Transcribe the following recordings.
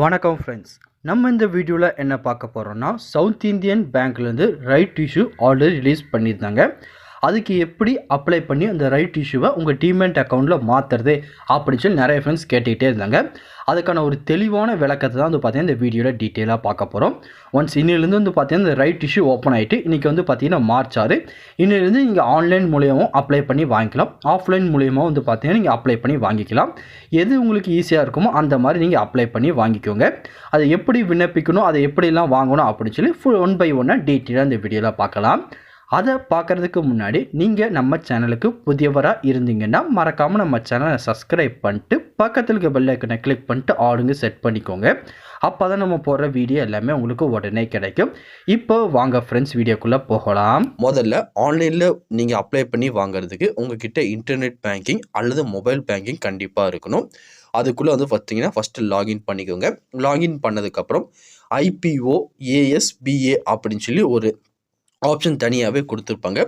வணக்கம் ஃப்ரெண்ட்ஸ் நம்ம இந்த வீடியோவில் என்ன பார்க்க போகிறோம்னா சவுத் இந்தியன் பேங்க்லேருந்து ரைட் இஷ்யூ ஆல்ரெடி ரிலீஸ் பண்ணியிருந்தாங்க. அதுக்கு எப்படி அப்ளை பண்ணி அந்த ரைட் இஷ்யூவை உங்கள் டீமெண்ட் அக்கௌண்ட்டில் மாற்றுறது அப்படின்னு சொல்லி நிறைய ஃப்ரெண்ட்ஸ் கேட்டுக்கிட்டே இருந்தாங்க. அதுக்கான ஒரு தெளிவான விளக்கத்தை தான் வந்து பார்த்தீங்கன்னா இந்த வீடியோவில் டீட்டெயிலாக பார்க்க போகிறோம் ஒன்ஸ் இன்னிலேருந்து வந்து பார்த்தீங்கன்னா இந்த ரைட் இஷ்யூ ஓப்பன் ஆகிட்டு இன்றைக்கி வந்து பார்த்தீங்கன்னா மார்ச் ஆறு. இன்னிலேருந்து நீங்கள் ஆன்லைன் மூலியமும் அப்ளை பண்ணி வாங்கிக்கலாம். ஆஃப்லைன் மூலியமாக வந்து பார்த்தீங்கன்னா நீங்கள் அப்ளை பண்ணி வாங்கிக்கலாம். எது உங்களுக்கு ஈஸியாக இருக்குமோ அந்த மாதிரி நீங்கள் அப்ளை பண்ணி வாங்கிக்கோங்க. அதை எப்படி விண்ணப்பிக்கணும் அதை எப்படிலாம் வாங்கணும் அப்படின்னு சொல்லி ஃபுல் ஒன் பை ஒன்னாக டீட்டெயிலாக இந்த வீடியோவில் பார்க்கலாம். அதை பார்க்குறதுக்கு முன்னாடி நீங்கள் நம்ம சேனலுக்கு புதியவராக இருந்தீங்கன்னா மறக்காமல் நம்ம சேனலை சப்ஸ்கிரைப் பண்ணிட்டு பக்கத்தில் இருக்க பெல் ஐக்கனை கிளிக் பண்ணிட்டு ஆளுங்க செட் பண்ணிக்கோங்க. அப்போ தான் நம்ம போடுற வீடியோ எல்லாமே உங்களுக்கு உடனே கிடைக்கும். இப்போ வாங்க ஃப்ரெண்ட்ஸ் வீடியோக்குள்ளே போகலாம். முதல்ல ஆன்லைனில் நீங்கள் அப்ளை பண்ணி வாங்குறதுக்கு உங்ககிட்ட இன்டர்நெட் பேங்கிங் அல்லது மொபைல் பேங்கிங் கண்டிப்பாக இருக்கணும். அதுக்குள்ளே வந்து பார்த்தீங்கன்னா ஃபஸ்ட்டு லாகின் பண்ணிக்கோங்க. லாகின் பண்ணதுக்கப்புறம் ஐபிஓ ஏஎஸ்பிஏ அப்படின்னு சொல்லி ஒரு ஆப்ஷன் தனியாகவே கொடுத்துருப்பாங்க.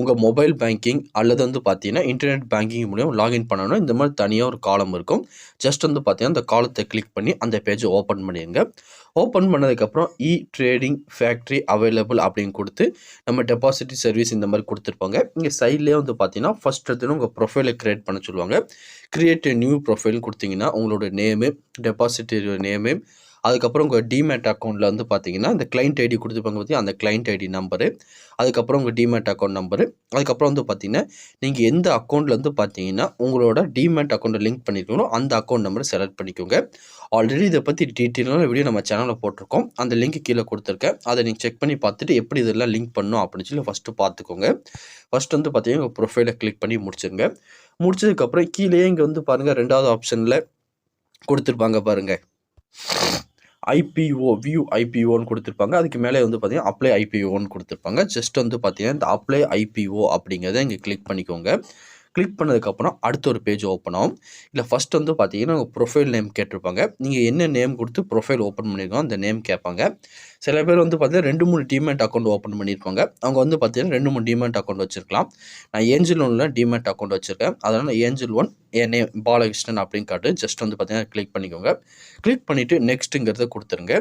உங்கள் மொபைல் பேங்கிங் அல்லது வந்து பார்த்தீங்கன்னா இன்டர்நெட் பேங்கிங் மூலியம் லாகின் பண்ணணும் இந்த மாதிரி தனியாக ஒரு காலம் இருக்கும். ஜஸ்ட் வந்து பார்த்தீங்கன்னா அந்த காலத்தை கிளிக் பண்ணி அந்த பேஜை ஓப்பன் பண்ணிடுங்க. ஓப்பன் பண்ணதுக்கப்புறம் இ ட்ரேடிங் ஃபேக்ட்ரி அவைலபிள் அப்படின்னு கொடுத்து நம்ம டெபாசிட்டி சர்வீஸ் இந்த மாதிரி கொடுத்துருப்பாங்க. இங்கே சைட்லேயே வந்து பார்த்தீங்கன்னா ஃபஸ்ட் எடுத்துன்னு உங்கள் ப்ரொஃபைலை க்ரியேட் பண்ண சொல்லுவாங்க. க்ரியேட் நியூ ப்ரொஃபைல்னு கொடுத்தீங்கன்னா உங்களோட நேமு டெபாசிட்டி நேமு அதுக்கப்புறம் உங்கள் டிமேட் அக்கௌண்ட்டில் வந்து பார்த்தீங்கன்னா இந்த கிளைண்ட் ஐடி கொடுத்துருப்பாங்க பற்றி அந்த கிளைண்ட் ஐடி நம்பரு அதுக்கப்புறம் உங்கள் டிமேட் அக்கௌண்ட் நம்பரு அதுக்கப்புறம் வந்து பார்த்தீங்கன்னா நீங்கள் எந்த அக்கௌண்ட்டில் வந்து பார்த்தீங்கன்னா உங்களோட டிமேட் அக்கௌண்ட்டை லிங்க் பண்ணிக்கணும் அந்த அக்கௌண்ட் நம்பரை செலக்ட் பண்ணிக்கோங்க. ஆல்ரெடி இதை பற்றி டீட்டெயிலான வீடியோ நம்ம சேனலில் போட்டிருக்கோம். அந்த லிங்க் கீழே கொடுத்துருக்கேன். அதை நீங்கள் செக் பண்ணி பார்த்துட்டு எப்படி இதெல்லாம் லிங்க் பண்ணும் அப்படின்னு சொல்லி ஃபஸ்ட்டு பார்த்துக்கோங்க. ஃபஸ்ட் வந்து பார்த்தீங்கன்னா உங்கள் ப்ரொஃபைலை கிளிக் பண்ணி முடிச்சுருங்க. முடிச்சதுக்கப்புறம் கீழேயே இங்கே வந்து பாருங்கள் ரெண்டாவது ஆப்ஷனில் கொடுத்துருப்பாங்க பாருங்கள் ஐபிஓ வியூ ஐபிஓன்னு கொடுத்துருப்பாங்க. அதுக்கு மேலே வந்து பார்த்தீங்கன்னா அப்ளை ஐபிஓன்னு கொடுத்துருப்பாங்க. ஜஸ்ட் வந்து பார்த்தீங்கன்னா இந்த அப்ளை ஐபிஓ அப்படிங்கிறத இங்கே கிளிக் பண்ணிக்கோங்க. கிளிக் பண்ணதுக்கப்புறம் அடுத்த ஒரு பேஜ் ஓப்பன் ஆகும். இல்லை ஃபஸ்ட் வந்து பார்த்தீங்கன்னா உங்கள் ப்ரொஃபைல் நேம் கேட்டிருப்பாங்க. நீங்கள் என்ன நேம் கொடுத்து ப்ரொஃபைல் ஓப்பன் பண்ணியிருக்கோம் அந்த நேம் கேட்பாங்க. சில பேர் வந்து பார்த்தீங்கன்னா ரெண்டு மூணு டிமேட் அக்கௌண்ட் ஓப்பன் பண்ணியிருப்பாங்க. அவங்க வந்து பார்த்தீங்கன்னா ரெண்டு மூணு டிமேட் அக்கௌண்ட் வச்சிருக்கலாம். நான் ஏஞ்சல் ஒன்ல டிமேட் அக்கௌண்ட் வச்சிருக்கேன். அதனால் ஏஞ்சல் ஒன் என் நேம் பாலகிருஷ்ணன் அப்படின்னு காட்டு. ஜஸ்ட் வந்து பார்த்தீங்கன்னா கிளிக் பண்ணிக்கோங்க. கிளிக் பண்ணிவிட்டு நெக்ஸ்ட்டுங்கிறத கொடுத்துருங்க.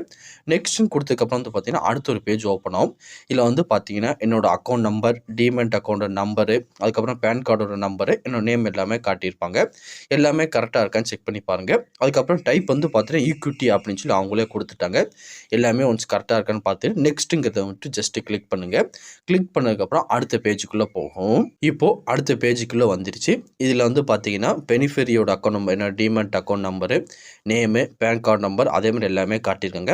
நெக்ஸ்ட்டுன்னு கொடுத்ததுக்கப்புறம் வந்து பார்த்தீங்கன்னா அடுத்த ஒரு பேஜ் ஓப்பன் ஆகும். இதில் வந்து பார்த்தீங்கன்னா என்னோட அக்கௌண்ட் நம்பர் டிமெண்ட் அக்கௌண்ட்டோட நம்பரு அதுக்கப்புறம் பேன் கார்டோட நம்பரு என்னோட நேம் எல்லாமே காட்டியிருப்பாங்க. எல்லாமே கரெக்டாக இருக்கான்னு செக் பண்ணி பாருங்கள் அதுக்கப்புறம் டைப் வந்து பார்த்தீங்கன்னா ஈக்விட்டி அப்படின்னு சொல்லி அவங்களே கொடுத்துட்டாங்க. எல்லாமே ஒன்ஸ் கரெக்டாக இருக்கான்னு பார்த்து நெக்ஸ்ட்டுங்கிறத வந்துட்டு ஜஸ்ட் கிளிக் பண்ணுங்கள் கிளிக் பண்ணதுக்கப்புறம் அடுத்த பேஜுக்குள்ளே போகும். இப்போது அடுத்த பேஜுக்குள்ளே வந்துருச்சு. இதில் வந்து பார்த்தீங்கன்னா பெனிஃபெரியோட அக்கௌண்ட் நம்பர் என்னோட demat account number name PAN card number அதே மாதிரி எல்லாமே காட்டியிருக்காங்க.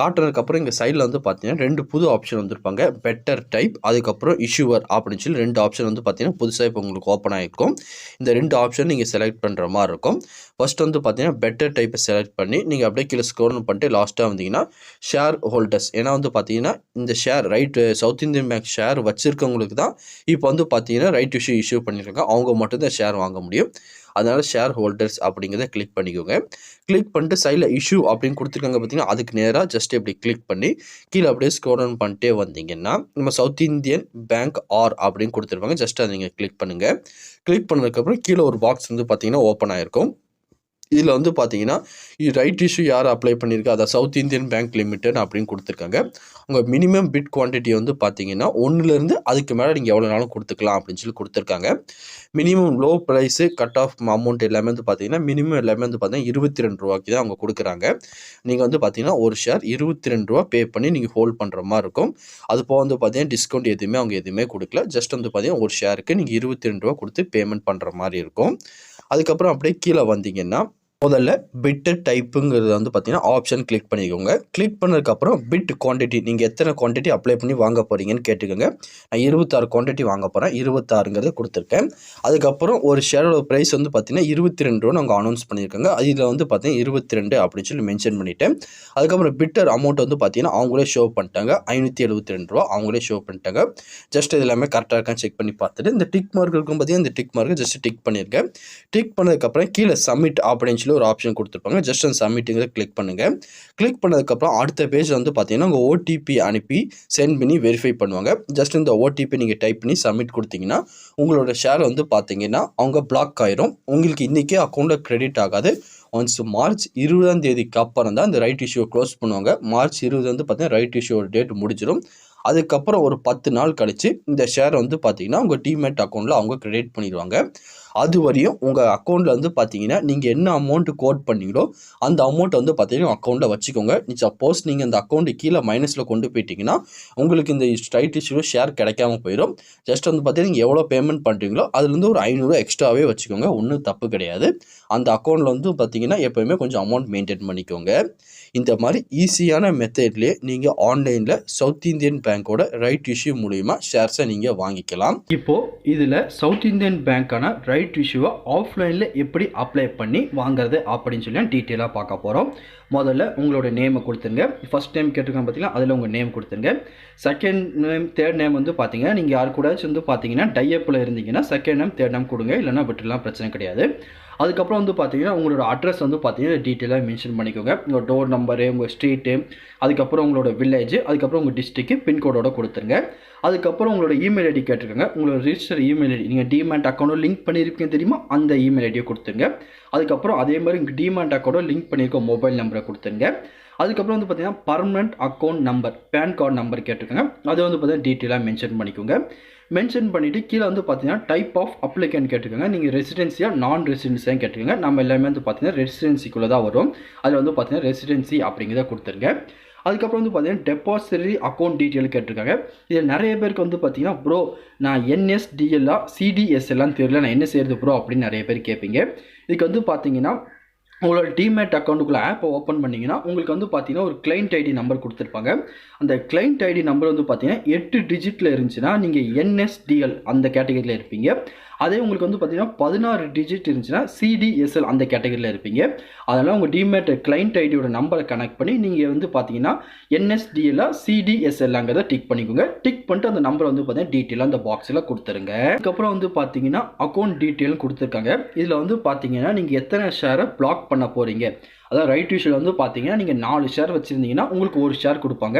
காட்டுறதுக்கப்புறம் இங்கே சைடில் வந்து பார்த்தீங்கன்னா ரெண்டு புது ஆப்ஷன் வந்திருப்பாங்க. பெட்டர் டைப் அதுக்கப்புறம் இஷ்யூவர் அப்படின்னு சொல்லி ரெண்டு ஆப்ஷன் வந்து பார்த்தீங்கன்னா புதுசாக இப்போ உங்களுக்கு ஓப்பன் ஆகிருக்கும் இந்த ரெண்டு ஆப்ஷன் நீங்கள் செலக்ட் பண்ணுற மாதிரி இருக்கும். ஃபஸ்ட் வந்து பார்த்தீங்கன்னா பெட்டர் டைப்பை செலக்ட் பண்ணி நீங்கள் அப்படியே கீழே ஸ்க்ரோல் பண்ணிட்டு லாஸ்ட்டாக வந்தீங்கன்னா ஷேர் ஹோல்டர்ஸ் ஏன்னா வந்து பார்த்தீங்கன்னா இந்த share right South Indian bank share வச்சுருக்கவங்களுக்கு தான் இப்போ வந்து பார்த்தீங்கன்னா ரைட் இஷ்யூ இஷ்யூ பண்ணியிருக்காங்க அவங்க மட்டும்தான் ஷேர் வாங்க முடியும். அதனால் ஷேர் ஹோல்டர்ஸ் அப்படிங்கிறத கிளிக் பண்ணிக்கோங்க. கிளிக் பண்ணிட்டு சைடில் இஷ்யூ அப்படின்னு கொடுத்துருக்காங்க பார்த்தீங்கன்னா அதுக்கு நேராக ஜஸ்ட் இப்படி கிளிக் பண்ணி கீழே அப்படியே ஸ்க்ரோல் டவுன் பண்ணிட்டே வந்தீங்கன்னா நம்ம சவுத் இந்தியன் பேங்க் ஆர் அப்படின்னு கொடுத்துருப்பாங்க. ஜஸ்ட் அதை நீங்கள் கிளிக் பண்ணுங்கள் கிளிக் பண்ணதுக்கப்புறம் கீழே ஒரு பாக்ஸ் வந்து பார்த்தீங்கன்னா ஓப்பன் ஆகிருக்கும் இதில் வந்து பார்த்தீங்கன்னா ரைட் இஷ்யூ யார் அப்ளை பண்ணியிருக்கா? அதை சவுத் இந்தியன் பேங்க் லிமிடெட் அப்படின்னு கொடுத்துருக்காங்க. உங்கள் மினிமம் பிட் குவான்டிட்டி வந்து பார்த்தீங்கன்னா ஒன்றுலேருந்து அதுக்கு மேலே நீங்கள் எவ்வளோ நாளும் கொடுத்துக்கலாம் அப்படின்னு சொல்லி கொடுத்துருக்காங்க. Minimum low price cut off amount எல்லாமே வந்து பார்த்தீங்கன்னா மினிமம் எல்லாமே வந்து பார்த்தீங்கன்னா இருபத்தி ரெண்டு ரூபாய்க்கு தான் அவங்க கொடுக்குறாங்க. நீங்கள் வந்து பார்த்தீங்கன்னா ஒரு ஷேர் இருபத்தி ரெண்டு ரூபா பே பண்ணி நீங்கள் ஹோல்ட் பண்ணுற மாதிரி இருக்கும். அது போக வந்து பார்த்தீங்கன்னா டிஸ்கவுண்ட் எதுவுமே அவங்க எதுவுமே கொடுக்கல. ஜஸ்ட் வந்து பார்த்தீங்கன்னா ஒரு ஷேருக்கு நீங்கள் இருபத்தி ரெண்டு ரூபா கொடுத்து பேமெண்ட் பண்ணுற மாதிரி இருக்கும். அதுக்கப்புறம் அப்படியே கீழே வந்தீங்கன்னா முதல்ல பிட்டு டைப்புங்கிறது வந்து பார்த்தீங்கன்னா ஆப்ஷன் கிளிக் பண்ணிக்கோங்க. கிளிக் பண்ணதுக்கப்புறம் பிட் குவான்டிட்டி நீங்கள் எத்தனை குவான்டிட்டி அப்ளை பண்ணி வாங்க போகிறீங்கன்னு கேட்டுக்கோங்க. நான் இருபத்தாறு குவான்டிட்டி வாங்க போகிறேன் இருபத்தாறுங்கிறத கொடுத்துருக்கேன். அதுக்கப்புறம் ஒரு ஷேரோட ப்ரைஸ் வந்து பார்த்தீங்கன்னா இருபத்தி ரெண்டு ரூபா நாங்கள் அனௌன்ஸ் பண்ணியிருக்காங்க. அதில் வந்து பார்த்தீங்கன்னா இருபத்தி ரெண்டு அப்படின்னு சொல்லி மென்ஷன் பண்ணிவிட்டேன் அதுக்கப்புறம் பிட்டர் அமௌண்ட் வந்து பார்த்தீங்கன்னா அவங்களே ஷோ பண்ணிட்டாங்க. ஐநூற்றி எழுபத்தி ரெண்டு ரூபா அவங்களே ஷோ பண்ணிட்டாங்க. ஜஸ்ட் இது எல்லாமே கரெக்டாக இருக்கான்னு செக் பண்ணி பார்த்துட்டு இந்த டிக் மார்க் இருக்கும் பார்த்தீங்கன்னா இந்த டிக் மார்க்கு ஜஸ்ட் டிக் பண்ணியிருக்கேன் டிக் பண்ணதுக்கப்புறம் கீழே சப்மிட் அப்படின்னு பேஜில் ஒரு ஆப்ஷன் கொடுத்துருப்பாங்க. ஜஸ்ட் அந்த சப்மிட்டுங்கிறத கிளிக் பண்ணுங்கள் கிளிக் பண்ணதுக்கப்புறம் அடுத்த பேஜ் வந்து பார்த்தீங்கன்னா உங்கள் ஓடிபி அனுப்பி சென்ட் பண்ணி வெரிஃபை பண்ணுவாங்க. ஜஸ்ட் இந்த ஓடிபி நீங்கள் டைப் பண்ணி சப்மிட் கொடுத்தீங்கன்னா உங்களோட ஷேர் வந்து பார்த்தீங்கன்னா அவங்க பிளாக் ஆயிரும். உங்களுக்கு இன்றைக்கே அக்கௌண்ட்டில் கிரெடிட் ஆகாது. ஒன்ஸ் மார்ச் இருபதாம் தேதிக்கு அப்புறம் தான் இந்த ரைட் இஷ்யூவை க்ளோஸ் பண்ணுவாங்க. மார்ச் இருபது வந்து பார்த்தீங்கன்னா ரைட் இஷ்யூவோட டேட் முடிஞ்சிடும் அதுக்கப்புறம் ஒரு பத்து நாள் கழித்து இந்த ஷேர் வந்து பார்த்தீங்கன்னா உங்கள் டிமேட் அக்கௌண்ட்டில் அவங்க கிரெடிட் பண்ணிடுவாங்க. அது வரையும் உங்கள் அக்கௌண்ட்டில் வந்து பார்த்தீங்கன்னா நீங்கள் என்ன அமௌண்ட்டு கோட் பண்ணீங்களோ அந்த அமௌண்ட் வந்து பார்த்தீங்கன்னா அக்கௌண்ட்டில் வச்சுக்கோங்க. நீ சப்போஸ் நீங்கள் இந்த அக்கௌண்ட்டு கீழே மைனஸில் கொண்டு போயிட்டீங்கன்னா உங்களுக்கு இந்த ஸ்ட்ரைட் இஷ்யூ ஷேர் கிடைக்காம போயிடும். ஜஸ்ட் வந்து பார்த்தீங்கன்னா நீங்கள் எவ்வளோ பேமெண்ட் பண்ணுறீங்களோ அதுலேருந்து ஒரு ஐநூறுரூவா எக்ஸ்ட்ராவே வச்சுக்கோங்க. ஒன்றும் தப்பு கிடையாது. அந்த அக்கௌண்ட்டில் வந்து பார்த்தீங்கன்னா எப்போயுமே கொஞ்சம் அமௌண்ட் மெயின்டைன் பண்ணிக்கோங்க. இந்த மாதிரி ஈஸியான மெத்தட்லேயே நீங்கள் ஆன்லைனில் சவுத் இந்தியன் பேங்க்கோட ரைட் இஷ்யூ மூலிமா ஷேர்ஸை நீங்கள் வாங்கிக்கலாம். இப்போது இதில் சவுத் இந்தியன் பேங்க்கான ரைட் இஷ்யூவை ஆஃப்லைனில் எப்படி அப்ளை பண்ணி வாங்குறது அப்படின்னு சொல்லி டீட்டெயிலாக பார்க்க போகிறோம் முதல்ல உங்களோட நேமை கொடுத்துருங்க. ஃபர்ஸ்ட் நேம் கேட்டிருக்காங்க பார்த்தீங்கன்னா அதில் உங்கள் நேம் கொடுத்துருங்க. செகண்ட் நேம் தேர்ட் நேம் வந்து பார்த்தீங்கன்னா நீங்கள் யார் கூட வந்து பார்த்தீங்கன்னா டையப்பில் இருந்தீங்கன்னா செகண்ட் நேம் தேர்ட் நேம் கொடுங்க. இல்லைன்னா விட்டுலாம் பிரச்சனை கிடையாது. அதுக்கப்புறம் வந்து பார்த்தீங்கன்னா உங்களோட அட்ரஸ் வந்து பார்த்தீங்கன்னா டீட்டெயிலாக மென்ஷன் பண்ணிக்கோங்க. உங்கள் டோர் நம்பரு உங்கள் ஸ்ட்ரீட்டு அதுக்கப்புறம் உங்களோட வில்லேஜ் அதுக்கப்புறம் உங்கள் டிஸ்ட்ரிக்கு பின்கோடோட கொடுத்துருங்க. அதுக்கப்புறம் உங்களோட இமெயில் ஐடி கேட்டிருக்காங்க. உங்களோட ரிஜிஸ்டர் இமெயில் ஐடி நீங்கள் டிமேட் அக்கௌண்ட்டை லிங்க் பண்ணியிருக்கீங்க தெரியுமா? அந்த இமெயில் ஐடியை கொடுத்துருங்க. அதுக்கப்புறம் அதே மாதிரி உங்கள் டிமேட் அக்கௌண்ட்டை லிங்க் பண்ணியிருக்க மொபைல் நம்பரை கொடுத்துருங்க. அதுக்கப்புறம் வந்து பார்த்தீங்கன்னா permanent account number PAN card number கேட்டிருக்காங்க. அதை வந்து பார்த்தீங்கன்னா டீட்டெயிலாக மென்ஷன் பண்ணிக்கோங்க. மென்ஷன் பண்ணிவிட்டு கீழே வந்து பார்த்தீங்கன்னா டைப் ஆஃப் அப்ளிகன் கேட்டுக்கோங்க. நீங்கள் ரெசிடென்சியாக நான் ரெசிடென்சியாக கேட்டுக்கோங்க. நம்ம எல்லாமே வந்து பார்த்தீங்கன்னா ரெசிடென்சிக்குள்ளே தான் வரும். அதில் வந்து பார்த்தீங்கன்னா ரெசிடென்சி அப்படிங்கிறத கொடுத்துருங்க. அதுக்கப்புறம் வந்து பார்த்தீங்கன்னா டெபாசிட்டரி அக்கௌண்ட் டீட்டெயில் கேட்டிருக்காங்க. இதில் நிறைய பேருக்கு வந்து பார்த்தீங்கன்னா ப்ரோ நான் என்எஸ்டிஎல்லா சிடிஎஸ்எல்லாம் தெரியல. நான் என்ன செய்கிறது ப்ரோ அப்படின்னு நிறைய பேர் கேட்பீங்க இதுக்கு வந்து பார்த்தீங்கன்னா உங்களோட டிமேட் அக்கௌண்ட்டுக்குள்ளே ஆப்பை ஓப்பன் பண்ணிங்கன்னா உங்களுக்கு வந்து பார்த்தீங்கன்னா ஒரு கிளைண்ட் ஐடி நம்பர் கொடுத்துருப்பாங்க. அந்த கிளைண்ட் ஐடி நம்பர் வந்து பார்த்தீங்கன்னா எட்டு டிஜிட்டில் இருந்துச்சுன்னா நீங்கள் என்எஸ்டிஎல் அந்த கேட்டகரியில் இருப்பீங்க. அதே உங்களுக்கு வந்து பார்த்தீங்கன்னா பதினாறு டிஜிட் இருந்துச்சுன்னா சிடிஎஸ்எல் அந்த கேட்டகரியில் இருப்பீங்க. அதனால் உங்கள் டிமேட் கிளைண்ட் ஐடியோட நம்பரை கனெக்ட் பண்ணி நீங்கள் வந்து பார்த்தீங்கன்னா என்எஸ்டிஎல்லாம் சிடிஎஸ்எல்லாங்கிறத டிக் பண்ணிக்கோங்க. டிக் பண்ணிட்டு அந்த நம்பரை வந்து பார்த்தீங்கன்னா டீட்டெயிலாக அந்த பாக்ஸில் கொடுத்துருங்க. அதுக்கப்புறம் வந்து பார்த்தீங்கன்னா அக்கௌண்ட் டீட்டெயில் கொடுத்துருக்காங்க. இதில் வந்து பார்த்தீங்கன்னா நீங்கள் எத்தனை ஷேரை பிளாக் பண்ண போகிறீங்க அதாவது ரைட் இஷ்யூவில் வந்து பார்த்தீங்கன்னா நீங்கள் நாலு ஷேர் வச்சுருந்தீங்கன்னா உங்களுக்கு ஒரு ஷேர் கொடுப்பாங்க.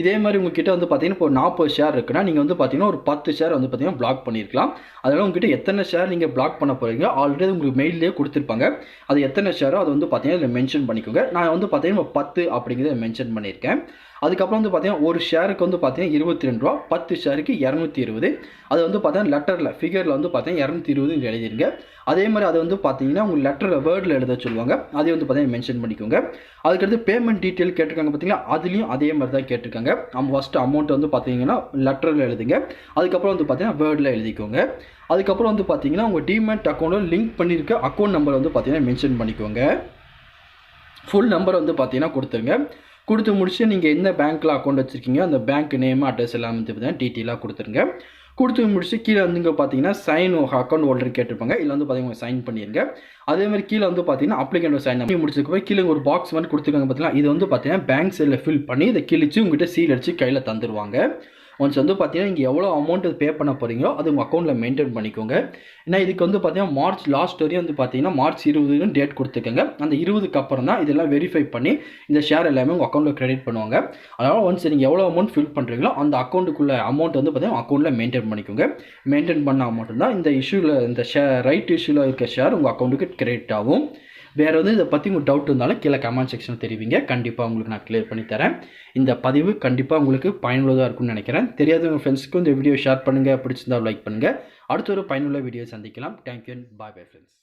இதே மாதிரி உங்ககிட்ட வந்து பார்த்தீங்கன்னா இப்போ நாற்பது ஷேர் இருக்குன்னா நீங்கள் வந்து பார்த்தீங்கன்னா ஒரு பத்து ஷேர் வந்து பார்த்தீங்கன்னா பிளாக் பண்ணியிருக்கலாம் அதனால் உங்ககிட்ட எத்தனை ஷேர் நீங்கள் பிளாக் பண்ண போகிறீங்க ஆல்ரெடி உங்களுக்கு மெயிலே கொடுத்துருப்பாங்க. அது எத்தனை ஷேரோ அதை வந்து பார்த்தீங்கன்னா இதில் மென்ஷன் பண்ணிக்கோங்க. நான் வந்து பார்த்தீங்கன்னா பத்து அப்படிங்கிறத மென்ஷன் பண்ணியிருக்கேன். அதுக்கப்புறம் வந்து பார்த்தீங்கன்னா ஒரு ஷேருக்கு வந்து பார்த்தீங்கன்னா இருபத்தி ரெண்டு ரூபா பத்து ஷேருக்கு இரநூத்தி இருபது அது வந்து பார்த்தீங்கன்னா லெட்டரில் ஃபிகரில் வந்து பார்த்தீங்கன்னா இரநூத்தி இருபதுன்னு எழுதிருங்க அதே மாதிரி அதை வந்து பார்த்தீங்கன்னா உங்கள் லெட்டரில் வேர்டில் எழுத சொல்லுவாங்க அதே வந்து பார்த்தீங்கன்னா மென்ஷன் பண்ணிக்கோங்க அதுக்கடுத்து பேமெண்ட் டீட்டெயில் கேட்டிருக்காங்க பார்த்தீங்களா அதுலேயும் அதே மாதிரி தான் கேட்டிருக்காங்க நம்ம ஃபஸ்ட்டு அமௌண்ட் வந்து பார்த்தீங்கன்னா லெட்டரில் எழுதுங்க அதுக்கப்புறம் வந்து பார்த்தீங்கன்னா வேர்டில் எழுதிக்கோங்க அதுக்கப்புறம் வந்து பார்த்தீங்கன்னா உங்கள் டிமேட் அக்கௌண்ட்டில் லிங்க் பண்ணியிருக்க அக்கௌண்ட் நம்பர் வந்து பார்த்தீங்கன்னா மென்ஷன் பண்ணிக்கோங்க ஃபுல் நம்பர் வந்து பார்த்தீங்கன்னா கொடுத்துருங்க கொடுத்து முடிச்சு நீங்கள் எந்த பேங்க்கில் அக்கௌண்ட் வச்சுருக்கீங்க அந்த பேங்க் நேம் அட்ரஸ் எல்லாமே வந்து பார்த்தீங்கன்னா டீட்டெயிலாக கொடுத்துருங்க. கொடுத்து முடிச்சு கீழே வந்து இங்கே பார்த்தீங்கன்னா சைன் அக்கௌண்ட் ஹோல்டர் கேட்டிருப்பாங்க. இதில் வந்து பார்த்தீங்கன்னா சைன் பண்ணிடுங்க அதே மாதிரி கீழே வந்து பார்த்தீங்கன்னா அப்ளிகேண்ட் சைன் பண்ணி முடிச்சிருக்கப்போ கீழே ஒரு பாக்ஸ் மாதிரி கொடுத்துருக்காங்க பார்த்தீங்கன்னா இது வந்து பார்த்தீங்கன்னா பேங்க் சைடில் ஃபில் பண்ணி இதை கிழிச்சு உங்ககிட்ட சீல் அடித்து கையில் தந்துடுவாங்க ஒன்ஸ் வந்து பார்த்தீங்கன்னா நீங்கள் எவ்வளோ அமௌண்ட் பே பண்ண போகிறீங்களோ அது உங்கள் அக்கௌண்ட்டில் மெயின்டைன் பண்ணிக்கோங்க. ஏன்னா இதுக்கு வந்து பார்த்தீங்கன்னா மார்ச் லாஸ்ட் வரையும் வந்து பார்த்தீங்கன்னா மார்ச் இருபதுன்னு டேட் கொடுத்துக்கோங்க அந்த இருபதுக்கு அப்புறம் தான் இதெல்லாம் வெரிஃபை பண்ணி இந்த ஷேர் எல்லாமே உங்கள் அக்கௌண்ட்டில் கிரெடிட் பண்ணுவாங்க. அதனால் ஒன்ஸ் நீங்கள் எவ்வளோ அமௌண்ட் ஃபில் பண்ணுறீங்களோ அந்த அக்கௌண்ட்டுக்குள்ள அமௌண்ட் வந்து பார்த்தீங்கன்னா அக்கௌண்ட்டில் மெயின்டைன் பண்ணிக்கோங்க. மெயின்டைன் பண்ணால் மட்டும்தான் இந்த இஷ்யூவில் இந்த ஷேர் ரைட் இஷ்யூவில் இருக்க ஷேர் உங்கள் அக்கௌண்ட்டுக்கு கிரெடிட் ஆகும். வேறு வந்து இதை பற்றி உங்களுக்கு டவுட் இருந்தாலும் கீழே கமெண்ட் செக்ஷனில் தெரிவிங்க. கண்டிப்பாக உங்களுக்கு நான் கிளியர் பண்ணி தரேன். இந்த பதிவு கண்டிப்பாக உங்களுக்கு பயனுள்ளதாக இருக்கும்னு நினைக்கிறேன். தெரியாதவங்க உங்கள் இந்த வீடியோ ஷேர் பண்ணுங்கள் பிடிச்சிருந்தா லைக் பண்ணுங்கள் அடுத்த ஒரு பயனுள்ள வீடியோ சந்திக்கலாம். Thank you bye bye friends